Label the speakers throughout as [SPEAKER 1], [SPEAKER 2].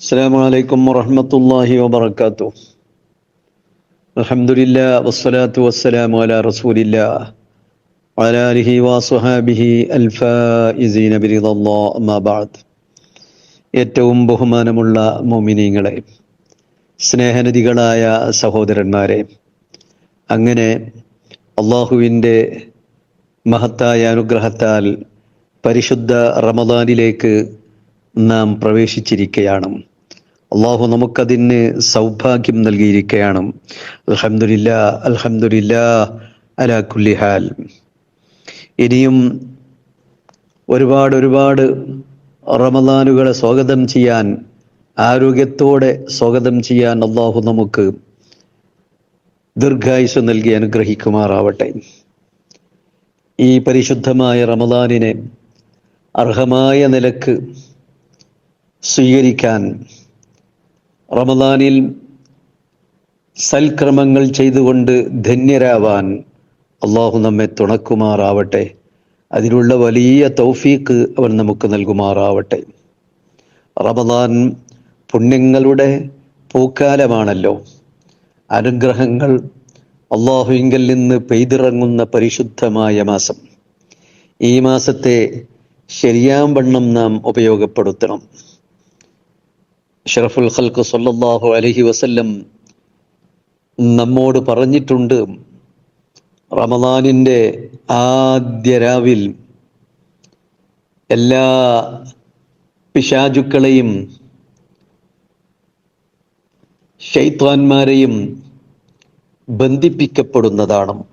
[SPEAKER 1] السلام عليكم ورحمة الله وبركاته الحمد لله والصلاة والسلام على رسول الله وعلى آله وصحابه الفائزين برضا الله أما بعد ഏറ്റവും ബഹുമാനമുള്ള മോമിനിയങ്ങളെ സ്നേഹനദികളായ സഹോദരന്മാരെ അങ്ങനെ അള്ളാഹുവിൻ്റെ മഹത്തായ അനുഗ്രഹത്താൽ പരിശുദ്ധ റമദാനിലേക്ക് നാം പ്രവേശിച്ചിരിക്കുകയാണ് അള്ളാഹു നമുക്കതിന് സൗഭാഗ്യം നൽകിയിരിക്കുകയാണ് അലഹമില്ല അലഹമില്ല അലാ കുല്ലിഹാൽ ഇനിയും ഒരുപാട് ഒരുപാട് റമദാനുകളെ സ്വാഗതം ചെയ്യാൻ ആരോഗ്യത്തോടെ സ്വാഗതം ചെയ്യാൻ അള്ളാഹു നമുക്ക് ദീർഘായുസ് നൽകി അനുഗ്രഹിക്കുമാറാവട്ടെ. ഈ പരിശുദ്ധമായ റമദാനിനെ അർഹമായ നിലയ്ക്ക് സ്വീകരിക്കാൻ റമദാനിൽ സൽക്രമങ്ങൾ ചെയ്തുകൊണ്ട് ധന്യരാവാൻ അള്ളാഹു നമ്മെ തുണക്കുമാറാവട്ടെ. അതിനുള്ള വലിയ തൗഫീക്ക് അവൻ നമുക്ക് നൽകുമാറാവട്ടെ. റമദാൻ പുണ്യങ്ങളുടെ പൂക്കാലമാണല്ലോ. അനുഗ്രഹങ്ങൾ അള്ളാഹുവിങ്കൽ നിന്ന് പെയ്തിറങ്ങുന്ന പരിശുദ്ധമായ മാസം. ഈ മാസത്തെ ശരിയാം വണ്ണം നാം ഉപയോഗപ്പെടുത്തണം. ഷറഫുൽ ഖൽക്ക് സല്ലല്ലാഹു അലഹി വസല്ലം നമ്മോട് പറഞ്ഞിട്ടുണ്ട് റമദാനിന്റെ ആദ്യ രാവിൽ എല്ലാ പിശാചുക്കളെയും ഷൈത്വാന്മാരെയും ബന്ധിപ്പിക്കപ്പെടുന്നതാണ്.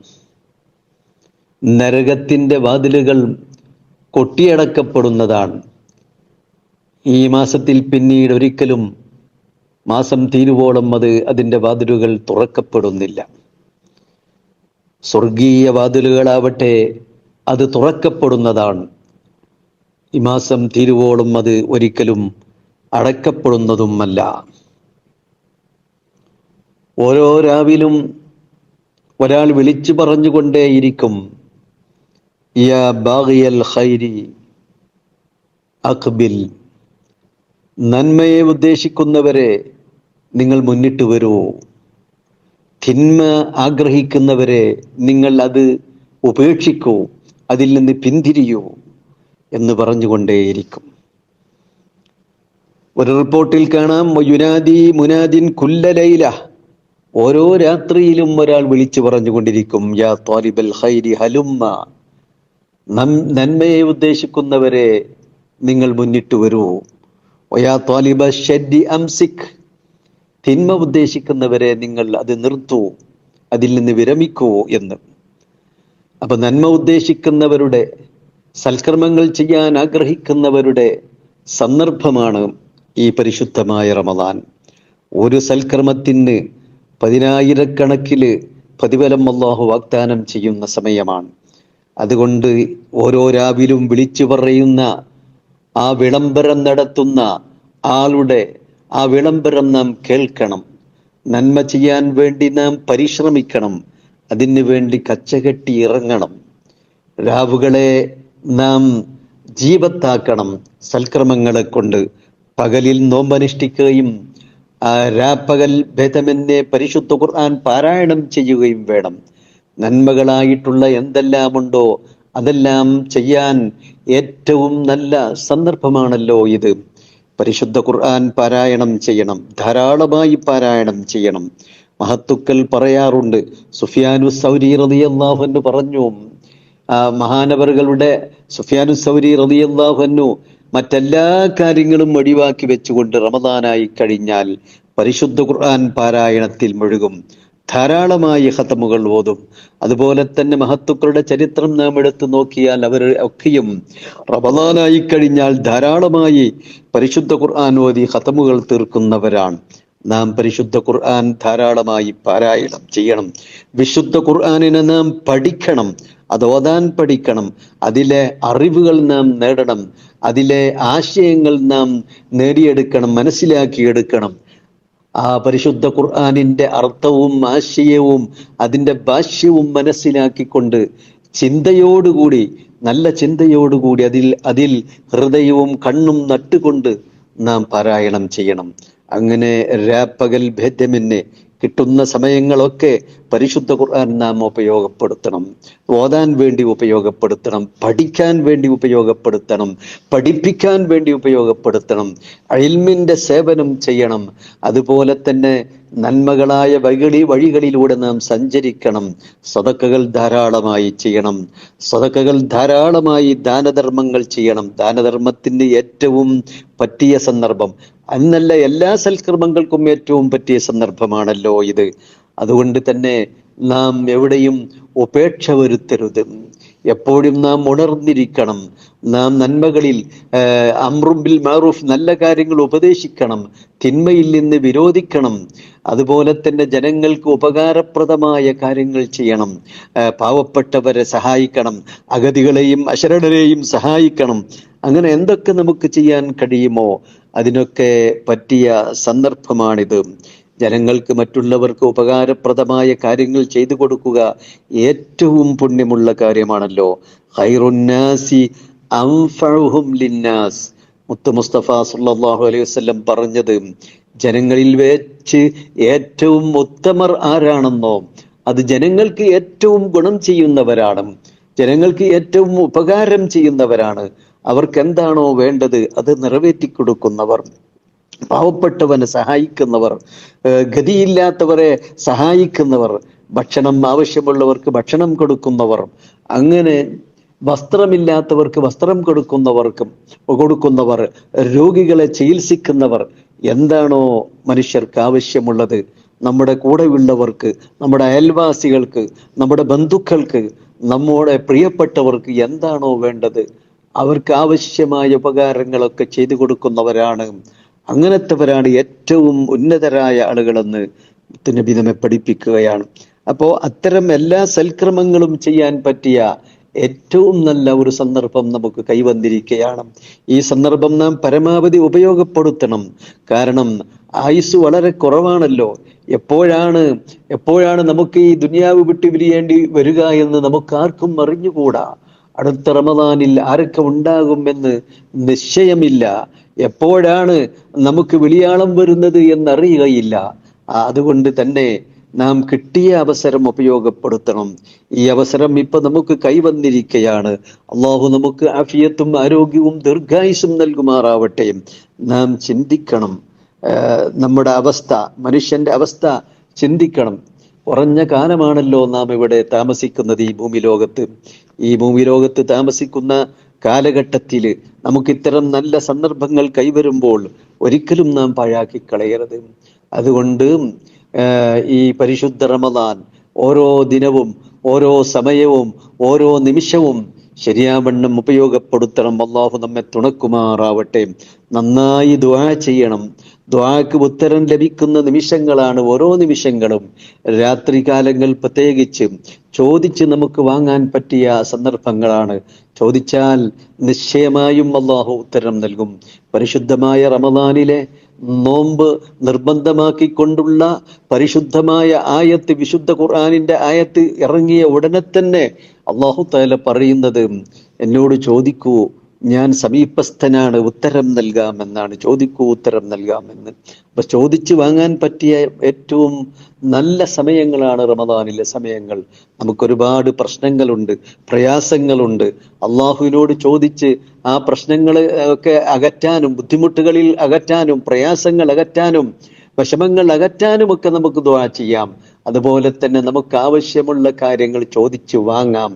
[SPEAKER 1] നരകത്തിന്റെ വാതിലുകൾ കൊട്ടിയടക്കപ്പെടുന്നതാണ്. ഈ മാസത്തിൽ പിന്നീട് ഒരിക്കലും മാസം തീരുവോളം അത് അതിന്റെ വാതിലുകൾ തുറക്കപ്പെടുന്നില്ല. സ്വർഗീയ വാതിലുകളാവട്ടെ അത് തുറക്കപ്പെടുന്നതാണ്. ഈ മാസം തീരുവോളം അത് ഒരിക്കലും അടക്കപ്പെടുന്നതുമല്ല. ഓരോ രാവിലും ഒരാൾ വിളിച്ചു പറഞ്ഞുകൊണ്ടേയിരിക്കും യാ ബാഗിയൽ ഖൈരി അഖ്ബിൽ. നന്മയെ ഉദ്ദേശിക്കുന്നവരെ നിങ്ങൾ മുന്നിട്ട് വരൂ. തിന്മ ആഗ്രഹിക്കുന്നവരെ നിങ്ങൾ അത് ഉപേക്ഷിക്കൂ അതിൽ നിന്ന് പിന്തിരിയൂ എന്ന് പറഞ്ഞുകൊണ്ടേയിരിക്കും. ഒരു റിപ്പോർട്ടിൽ കാണാം യുനാദി മുനാദിൻ കുല്ലലൈല. ഓരോ രാത്രിയിലും ഒരാൾ വിളിച്ചു പറഞ്ഞുകൊണ്ടിരിക്കും യാ ത്വാലിബൽ ഹൈരി ഹലുമ്മ. നന്മയെ ഉദ്ദേശിക്കുന്നവരെ നിങ്ങൾ മുന്നിട്ട് വരൂ. അംസിക് തിന്മ ഉദ്ദേശിക്കുന്നവരെ നിങ്ങൾ അത് നിർത്തുവോ അതിൽ നിന്ന് വിരമിക്കുവോ എന്ന്. അപ്പൊ നന്മ ഉദ്ദേശിക്കുന്നവരുടെ സൽക്കർമ്മങ്ങൾ ചെയ്യാൻ ആഗ്രഹിക്കുന്നവരുടെ സന്ദർഭമാണ് ഈ പരിശുദ്ധമായ റമദാൻ. ഒരു സൽക്കർമ്മത്തിന് പതിനായിരക്കണക്കിൽ പ്രതിഫലം അള്ളാഹു വാഗ്ദാനം ചെയ്യുന്ന സമയമാണ്. അതുകൊണ്ട് ഓരോ രാവിലും വിളിച്ചു പറയുന്ന ആ വിളംബരം നടത്തുന്ന ആളുടെ ആ വിളംബരം നാം കേൾക്കണം. നന്മ ചെയ്യാൻ വേണ്ടി നാം പരിശ്രമിക്കണം. അതിനു വേണ്ടി കച്ചകെട്ടി ഇറങ്ങണം. രാവുകളെ നാം ജീവത്താക്കണം സൽക്രമങ്ങളെ കൊണ്ട്. പകലിൽ നോമ്പനുഷ്ഠിക്കുകയും രാപ്പകൽ ഭേദമെന്നെ പരിശുദ്ധ ഖുർആൻ പാരായണം ചെയ്യുകയും വേണം. നന്മകളായിട്ടുള്ള എന്തെല്ലാമുണ്ടോ അതെല്ലാം ചെയ്യാൻ ഏറ്റവും നല്ല സന്ദർഭമാണല്ലോ ഇത്. പരിശുദ്ധ ഖുർആൻ പാരായണം ചെയ്യണം. ധാരാളമായി പാരായണം ചെയ്യണം. മഹത്തുക്കൾ പറയാറുണ്ട് സുഫിയാനു സൗരി റതിയല്ലാഹുന്നു പറഞ്ഞു ആ മഹാനവറുകളുടെ സുഫിയാനു സൗരി റതിയല്ലാഹുന്നു മറ്റെല്ലാ കാര്യങ്ങളും ഒഴിവാക്കി വെച്ചുകൊണ്ട് റമദാനായി കഴിഞ്ഞാൽ പരിശുദ്ധ ഖുർആൻ പാരായണത്തിൽ മുഴുകും. ധാരാളമായി ഹത്തമുകൾ ഓതും. അതുപോലെ തന്നെ മഹത്തുക്കളുടെ ചരിത്രം നാം എടുത്തു നോക്കിയാൽ അവർ ഒക്കെയും റമദാനായി കഴിഞ്ഞാൽ ധാരാളമായി പരിശുദ്ധ ഖുർആൻ ഓതി ഹത്തമുകൾ തീർക്കുന്നവരാണ്. നാം പരിശുദ്ധ ഖുർആൻ ധാരാളമായി പാരായണം ചെയ്യണം. വിശുദ്ധ ഖുർആാനിനെ നാം പഠിക്കണം. അത് ഓതാൻ പഠിക്കണം. അതിലെ അറിവുകൾ നാം നേടണം. അതിലെ ആശയങ്ങൾ നാം നേടിയെടുക്കണം. മനസ്സിലാക്കിയെടുക്കണം. ആ പരിശുദ്ധ ഖുർആാനിന്റെ അർത്ഥവും ആശയവും അതിന്റെ ഭാഷ്യവും മനസ്സിലാക്കിക്കൊണ്ട് ചിന്തയോടുകൂടി നല്ല ചിന്തയോടുകൂടി അതിൽ അതിൽ ഹൃദയവും കണ്ണും നട്ടുകൊണ്ട് നാം പാരായണം ചെയ്യണം. അങ്ങനെ രാപ്പകൽ ഭേദ്യമെന്നെ കിട്ടുന്ന സമയങ്ങളൊക്കെ പരിശുദ്ധ ഖുർആൻ നാം ഉപയോഗപ്പെടുത്തണം. ഓതാൻ വേണ്ടി ഉപയോഗപ്പെടുത്തണം. പഠിക്കാൻ വേണ്ടി ഉപയോഗപ്പെടുത്തണം. പഠിപ്പിക്കാൻ വേണ്ടി ഉപയോഗപ്പെടുത്തണം. അയിൽമിന്റെ സേവനം ചെയ്യണം. അതുപോലെ തന്നെ നന്മകളായ വഴികളി വഴികളിലൂടെ നാം സഞ്ചരിക്കണം. സതക്കകൾ ധാരാളമായി ചെയ്യണം. സതക്കകൾ ധാരാളമായി ദാനധർമ്മങ്ങൾ ചെയ്യണം. ദാനധർമ്മത്തിന് ഏറ്റവും പറ്റിയ സന്ദർഭം. അന്നല്ല എല്ലാ സൽക്കർമ്മങ്ങൾക്കും ഏറ്റവും പറ്റിയ സന്ദർഭമാണല്ലോ ഇത്. അതുകൊണ്ട് തന്നെ നാം എവിടെയും ഉപേക്ഷ വരുത്തരുത്. എപ്പോഴും നാം ഉണർന്നിരിക്കണം. നാം നന്മകളിൽ അമ്രുംബിൽ മാറൂഫ് നല്ല കാര്യങ്ങൾ ഉപദേശിക്കണം. തിന്മയിൽ നിന്ന് വിരോധിക്കണം. അതുപോലെ തന്നെ ജനങ്ങൾക്ക് ഉപകാരപ്രദമായ കാര്യങ്ങൾ ചെയ്യണം. പാവപ്പെട്ടവരെ സഹായിക്കണം. അഗതികളെയും അശരണരെയും സഹായിക്കണം. അങ്ങനെ എന്തൊക്കെ നമുക്ക് ചെയ്യാൻ കഴിയുമോ അതിനൊക്കെ പറ്റിയ സന്ദർഭമാണിത്. ജനങ്ങൾക്ക് മറ്റുള്ളവർക്ക് ഉപകാരപ്രദമായ കാര്യങ്ങൾ ചെയ്തു കൊടുക്കുക ഏറ്റവും പുണ്യമുള്ള കാര്യമാണല്ലോ. ലിന്നാസ്. മുത്തു മുസ്തഫ സല്ലല്ലാഹു അലൈഹി വസല്ലം പറഞ്ഞത് ജനങ്ങളിൽ വെച്ച് ഏറ്റവും ഉത്തമർ ആരാണെന്നോ അത് ജനങ്ങൾക്ക് ഏറ്റവും ഗുണം ചെയ്യുന്നവരാണ്. ജനങ്ങൾക്ക് ഏറ്റവും ഉപകാരം ചെയ്യുന്നവരാണ്. അവർക്ക് എന്താണോ വേണ്ടത് അത് നിറവേറ്റി കൊടുക്കുന്നവർ പാവപ്പെട്ടവനെ സഹായിക്കുന്നവർ ഗതിയില്ലാത്തവരെ സഹായിക്കുന്നവർ ഭക്ഷണം ആവശ്യമുള്ളവർക്ക് ഭക്ഷണം കൊടുക്കുന്നവർ അങ്ങനെ വസ്ത്രമില്ലാത്തവർക്ക് വസ്ത്രം കൊടുക്കുന്നവർക്കും കൊടുക്കുന്നവർ രോഗികളെ ചികിത്സിക്കുന്നവർ എന്താണോ മനുഷ്യർക്ക് ആവശ്യമുള്ളത്? നമ്മുടെ കൂടെയുള്ളവർക്ക് നമ്മുടെ അയൽവാസികൾക്ക് നമ്മുടെ ബന്ധുക്കൾക്ക് നമ്മുടെ പ്രിയപ്പെട്ടവർക്ക് എന്താണോ വേണ്ടത്? അവർക്ക് ആവശ്യമായ ഉപകാരങ്ങളൊക്കെ ചെയ്തു കൊടുക്കുന്നവരാണ്. അങ്ങനത്തെവരാണ് ഏറ്റവും ഉന്നതരായ ആളുകളെന്ന് നബി നമ്മെ പഠിപ്പിക്കുകയാണ്. അപ്പോൾ അത്തരം എല്ലാ സൽക്രമങ്ങളും ചെയ്യാൻ പറ്റിയ ഏറ്റവും നല്ല ഒരു സന്ദർഭം നമുക്ക് കൈവന്നിരിക്കുകയാണ്. ഈ സന്ദർഭം നാം പരമാവധി ഉപയോഗപ്പെടുത്തണം. കാരണം ആയുസ് വളരെ കുറവാണല്ലോ. എപ്പോഴാണ് എപ്പോഴാണ് നമുക്ക് ഈ ദുനിയാവ് വിട്ടു വിരിയേണ്ടി വരിക എന്ന് നമുക്ക് ആർക്കും അറിഞ്ഞുകൂടാ. അടുത്ത റമദാനിൽ ആരൊക്കെ ഉണ്ടാകുമെന്ന് നിശ്ചയമില്ല. എപ്പോഴാണ് നമുക്ക് വിളിയാളം വരുന്നത് എന്നറിയുകയില്ല. അതുകൊണ്ട് തന്നെ നാം കിട്ടിയ അവസരം ഉപയോഗപ്പെടുത്തണം. ഈ അവസരം ഇപ്പൊ നമുക്ക് കൈവന്നിരിക്കുകയാണ് അള്ളാഹു നമുക്ക് ആഫിയത്തും ആരോഗ്യവും ദീർഘായുസും നൽകുമാറാവട്ടെ. നാം ചിന്തിക്കണം. നമ്മുടെ അവസ്ഥ മനുഷ്യന്റെ അവസ്ഥ ചിന്തിക്കണം. കുറഞ്ഞ കാലമാണല്ലോ നാം ഇവിടെ താമസിക്കുന്നത് ഈ ഭൂമി ലോകത്ത് ഈ ഭൂമി ലോകത്ത് താമസിക്കുന്ന കാലഘട്ടത്തിൽ നമുക്ക് ഇത്തരം നല്ല സന്ദർഭങ്ങൾ കൈവരുമ്പോൾ ഒരിക്കലും നാം പാഴാക്കി കളയരുത്. അതുകൊണ്ട് ഈ പരിശുദ്ധ റമദാൻ ഓരോ ദിനവും ഓരോ സമയവും ഓരോ നിമിഷവും ശരിയാവണ്ണം ഉപയോഗപ്പെടുത്തണം. അള്ളാഹു നമ്മെ തുണക്കുമാറാവട്ടെ. നന്നായി ദ്വാ ചെയ്യണം. ദ്വാക്ക് ഉത്തരം ലഭിക്കുന്ന നിമിഷങ്ങളാണ് ഓരോ നിമിഷങ്ങളും. രാത്രികാലങ്ങൾ പ്രത്യേകിച്ച് ചോദിച്ച് നമുക്ക് വാങ്ങാൻ പറ്റിയ സന്ദർഭങ്ങളാണ്. ചോദിച്ചാൽ നിശ്ചയമായും അള്ളാഹു ഉത്തരം നൽകും. പരിശുദ്ധമായ റമദാനിലെ നോമ്പ് നിർബന്ധമാക്കിക്കൊണ്ടുള്ള പരിശുദ്ധമായ ആയത്ത് വിശുദ്ധ ഖുർആാനിന്റെ ആയത്ത് ഇറങ്ങിയ ഉടനെ തന്നെ അള്ളാഹു താല പറയുന്നത് എന്നോട് ചോദിക്കൂ ഞാൻ സമീപസ്ഥനാണ് ഉത്തരം നൽകാമെന്നാണ് ചോദിക്കൂ ഉത്തരം നൽകാമെന്ന്. അപ്പൊ ചോദിച്ചു വാങ്ങാൻ പറ്റിയ ഏറ്റവും നല്ല സമയങ്ങളാണ് റമദാനിലെ സമയങ്ങൾ. നമുക്കൊരുപാട് പ്രശ്നങ്ങളുണ്ട് പ്രയാസങ്ങളുണ്ട്. അള്ളാഹുവിനോട് ചോദിച്ച് ആ പ്രശ്നങ്ങൾ ഒക്കെ അകറ്റാനും ബുദ്ധിമുട്ടുകളിൽ അകറ്റാനും പ്രയാസങ്ങൾ അകറ്റാനും വിഷമങ്ങൾ അകറ്റാനും ഒക്കെ നമുക്ക് ദ്വാ ചെയ്യാം. അതുപോലെ തന്നെ നമുക്ക് ആവശ്യമുള്ള കാര്യങ്ങൾ ചോദിച്ചു വാങ്ങാം.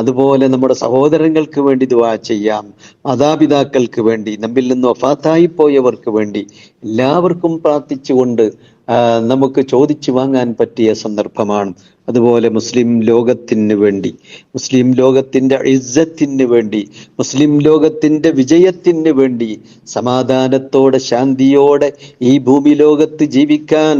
[SPEAKER 1] അതുപോലെ നമ്മുടെ സഹോദരങ്ങൾക്ക് വേണ്ടി ദുവാ ചെയ്യാം മാതാപിതാക്കൾക്ക് വേണ്ടി നമ്മിൽ നിന്ന് ഒഫാത്തായി പോയവർക്ക് വേണ്ടി എല്ലാവർക്കും പ്രാർത്ഥിച്ചുകൊണ്ട് നമുക്ക് ചോദിച്ചു വാങ്ങാൻ പറ്റിയ സന്ദർഭമാണ് അതുപോലെ മുസ്ലിം ലോകത്തിന് വേണ്ടി മുസ്ലിം ലോകത്തിന്റെ ഇസ്സത്തിന് വേണ്ടി മുസ്ലിം ലോകത്തിന്റെ വിജയത്തിന് വേണ്ടി സമാധാനത്തോടെ ശാന്തിയോടെ ഈ ഭൂമി ലോകത്ത് ജീവിക്കാൻ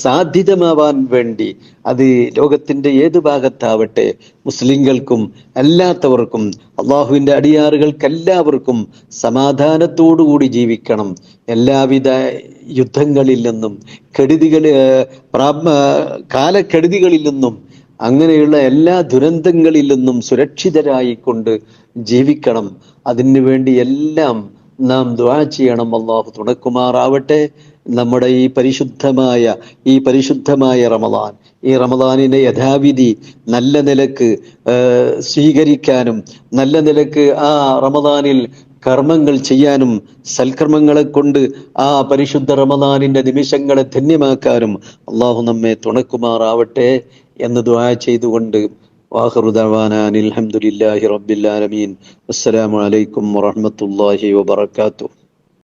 [SPEAKER 1] സാധ്യതമാവാൻ വേണ്ടി അത് ലോകത്തിന്റെ ഏത് ഭാഗത്താവട്ടെ മുസ്ലിങ്ങൾക്കും അല്ലാത്തവർക്കും അള്ളാഹുവിന്റെ അടിയാറുകൾക്ക് എല്ലാവർക്കും സമാധാനത്തോടുകൂടി ജീവിക്കണം. എല്ലാവിധ യുദ്ധങ്ങളിൽ നിന്നും കെടുതികൾ കാലക്കെടുതികളിൽ നിന്നും അങ്ങനെയുള്ള എല്ലാ ദുരന്തങ്ങളിൽ നിന്നും സുരക്ഷിതരായിക്കൊണ്ട് ജീവിക്കണം. അതിനു വേണ്ടി എല്ലാം നാം ദ്വാ ചെയ്യണം. അള്ളാഹു തുണക്കുമാറാവട്ടെ. നമ്മുടെ ഈ പരിശുദ്ധമായ ഈ പരിശുദ്ധമായ റമദാൻ. ഈ റമദാനിനെ യഥാവിധി നല്ല നിലയ്ക്ക് സ്വീകരിക്കാനും നല്ല നിലയ്ക്ക് ആ റമദാനിൽ കർമ്മങ്ങൾ ചെയ്യാനും സൽക്കർമ്മങ്ങളെ കൊണ്ട് ആ പരിശുദ്ധ റമദാനിന്റെ നിമിഷങ്ങളെ ധന്യമാക്കാനും അള്ളാഹു നമ്മെ തുണക്കുമാറാവട്ടെ. എന്ന് ദുആ ചെയ്തുകൊണ്ട് വാഹറുദാന അനിൽ അൽഹംദുലില്ലാഹി റബ്ബിൽ ആലമീൻ. അസ്സലാമു അലൈക്കും വറഹ്മത്തുള്ളാഹി വബറകാതുഹു.